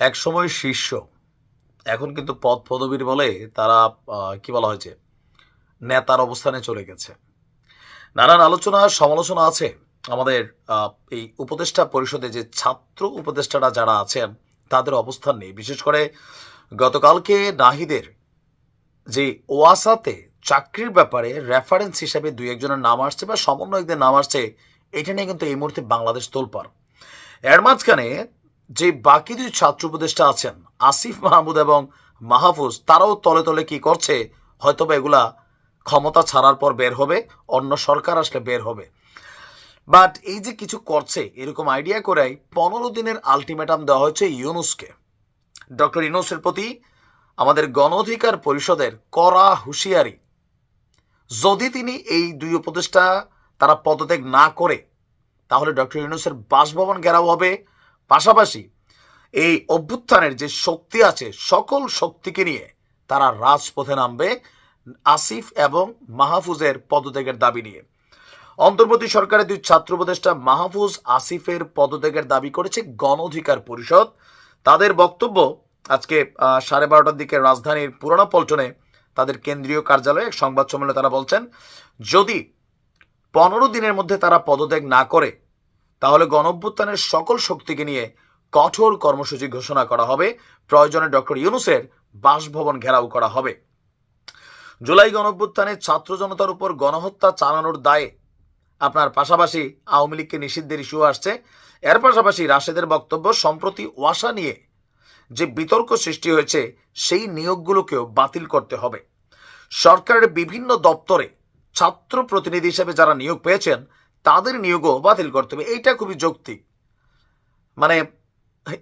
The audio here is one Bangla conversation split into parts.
একসময় শিষ্য, এখন কিন্তু পদ পদবীর বলে তারা কি বলা হয়েছে, নেতার অবস্থানে চলে গেছে। নানান আলোচনা, সমালোচনা আছে আমাদের এই উপদেষ্টা পরিষদে যে ছাত্র উপদেষ্টারা যারা আছেন, তাদের অবস্থান নেই। বিশেষ করে গতকালকে নাহিদের যে ওয়াসাতে চাকরির ব্যাপারে রেফারেন্স হিসাবে দুই একজনের নাম আসছে বা সমন্বয়কদের নাম আসছে, এটা নিয়ে কিন্তু এই মুহূর্তে বাংলাদেশ তোলপার এর মাঝখানে যে বাকি দুই ছাত্র উপদেষ্টা আছেন, আসিফ মাহমুদ এবং মাহফুজ, তারাও তলে তলে কি করছে? হয়তোবা এগুলা ক্ষমতা ছাড়ার পর বের হবে, অন্য সরকার আসলে বের হবে। বাট এই যে কিছু করছে, এরকম আইডিয়া করেই পনেরো দিনের আলটিমেটাম দেওয়া হয়েছে ইউনুসকে। ডক্টর ইউনুসের প্রতি আমাদের গণ অধিকার পরিষদের কড়া হুঁশিয়ারি। যদি তিনি এই দুই উপদেষ্টা তারা পদত্যাগ না করে, তাহলে ডক্টর ইউনুসের বাসভবন ঘেরাও হবে পাশাপাশি এই অভ্যুত্থানের যে শক্তি আছে, সকল শক্তিকে নিয়ে তারা রাজপথে নামবে আসিফ এবং মাহফুজের পদত্যাগের দাবি নিয়ে। অন্তর্বর্তী সরকারের দুই ছাত্র উপদেষ্টা মাহফুজ আসিফের পদত্যাগের দাবি করেছে গণ অধিকার পরিষদ। তাদের বক্তব্য আজকে সাড়ে বারোটার দিকে রাজধানীর পুরানো পল্টনে তাদের কেন্দ্রীয় কার্যালয়ে এক সংবাদ সম্মেলনে তারা বলছেন, যদি পনেরো দিনের মধ্যে তারা পদত্যাগ না করে তাহলে গণঅভ্যুত্থানের সকল শক্তিকে নিয়ে কঠোর কর্মসূচি ঘোষণা করা হবে। প্রয়োজনে ডক্টর ইউনুসের বাসভবন ঘেরাও করা হবে। জুলাই গণঅভ্যুত্থানে ছাত্র জনতার উপর গণহত্যা চালানোর দায়ে আপনার পাশাপাশি আওয়ামী লীগকে নিষিদ্ধের ইস্যু আসছে। এর পাশাপাশি রাশেদের বক্তব্য, সম্প্রতি ওয়াসা নিয়ে যে বিতর্ক সৃষ্টি হয়েছে, সেই নিয়োগগুলোকেও বাতিল করতে হবে। সরকারের বিভিন্ন দপ্তরে ছাত্র প্রতিনিধি হিসেবে যারা নিয়োগ পেয়েছেন তাদের নিয়োগও বাতিল করতে হবে। এইটা খুবই যৌক্তিক। মানে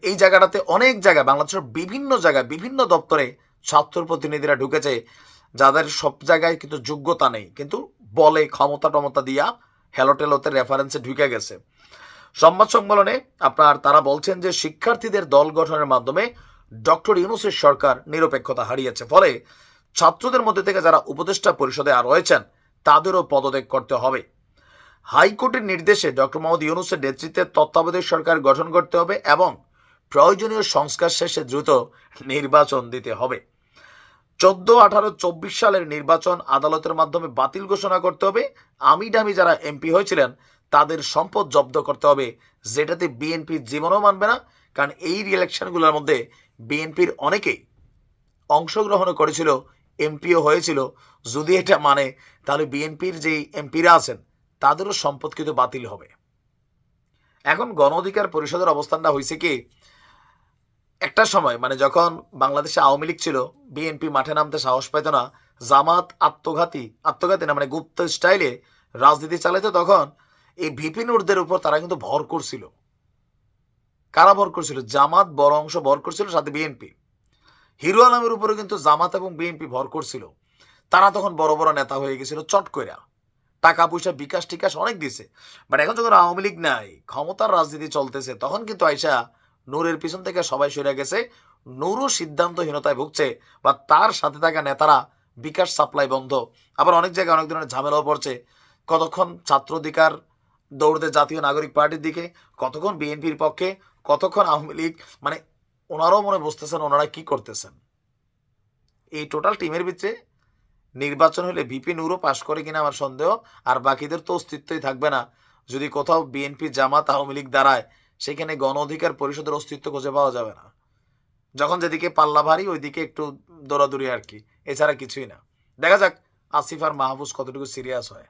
এই জায়গাটাতে অনেক জায়গায়, বাংলাদেশের বিভিন্ন জায়গায়, বিভিন্ন দপ্তরে ছাত্র প্রতিনিধিরা ঢুকেছে, যাদের সব জায়গায় কিন্তু যোগ্যতা নেই। কিন্তু বলে ক্ষমতা টমতা দিয়া হেলোটেলোতে রেফারেন্সে ঢুকে গেছে। সংবাদ সম্মেলনে আপনার তারা বলছেন যে, শিক্ষার্থীদের দল গঠনের মাধ্যমে ডক্টর ইউনুসের সরকার নিরপেক্ষতা হারিয়েছে। ফলে ছাত্রদের মধ্যে থেকে যারা উপদেষ্টা পরিষদে আর রয়েছেন, তাদেরও পদত্যাগ করতে হবে। হাইকোর্টের নির্দেশে ডক্টর মোহাম্মদ ইউনুসের নেতৃত্বে তত্ত্বাবধায়ক সরকার গঠন করতে হবে এবং প্রয়োজনীয় সংস্কার শেষে দ্রুত নির্বাচন দিতে হবে। চোদ্দ আঠারো চব্বিশ সালের নির্বাচন আদালতের মাধ্যমে বাতিল ঘোষণা করতে হবে। আমি ডামি যারা এমপি হয়েছিলেন, তাদের সম্পদ জব্দ করতে হবে, যেটাতে বিএনপি জীবনও মানবে না, কারণ এই ইলেকশনগুলোর মধ্যে বিএনপির অনেকেই অংশগ্রহণ করেছিল, এমপিও হয়েছিল। যদি এটা মানে তাহলে বিএনপির যেই এমপিরা আছেন তাদেরও সম্পদ কিন্তু বাতিল হবে। এখন গণ অধিকার পরিষদের অবস্থানটা হয়েছে কি, একটা সময় মানে যখন বাংলাদেশে আওয়ামী লীগ ছিল, বিএনপি মাঠে নামতে সাহস পাইত না, জামাত আত্মঘাতী আত্মঘাতী না মানে গুপ্ত স্টাইলে রাজনীতি চালাইতো তখন, এই ভিপি নুরদের উপর তারা কিন্তু ভর করছিল। কারা ভর করছিল? জামাত বড় অংশ ভর করছিল, সাথে বিএনপি। হিরো আলমের উপরে কিন্তু জামাত এবং বিএনপি ভর করছিল। তারা তখন বড় বড় নেতা হয়ে গেছিল চট কইরা। টাকা পয়সা বিকাশ টিকাশ অনেক দিছে। বাট এখন যখন আওয়ামী লীগ নাই, ক্ষমতার রাজনীতি চলতেছে, তখন কিন্তু আয়সা নূরের পিছন থেকে সবাই সরে গেছে, নূরও সিদ্ধান্তহীনতায় ভুগছে, বা তার সাথে থাকা নেতারা বিকাশ সাপ্লাই বন্ধ। আবার অনেক জায়গায় অনেক ধরনের ঝামেলাও পড়ছে। কতক্ষণ ছাত্র অধিকার দৌড়তে জাতীয় নাগরিক পার্টির দিকে, কতক্ষণ বিএনপির পক্ষে, কতক্ষণ আওয়ামী লীগ মানে ওনারাও মনে বুঝতেছেন ওনারা কি করতেছেন। এই টোটাল টিমের ভিতরে নির্বাচন হলে ভিপি নূরও পাশ করে কিনা আমার সন্দেহ, আর বাকিদের তো অস্তিত্বই থাকবে না। যদি কোথাও বিএনপি জামাত আওয়ামী লীগ দাঁড়ায়, সেখানে গণ অধিকার পরিষদের অস্তিত্ব খুঁজে পাওয়া যাবে না। যখন যেদিকে পাল্লা ভারী, ওইদিকে একটু দৌড়াদৌড়ি আর কি, এছাড়া কিছুই না। দেখা যাক, আসিফ আর মাহফুজ কতটুকু সিরিয়াস হয়।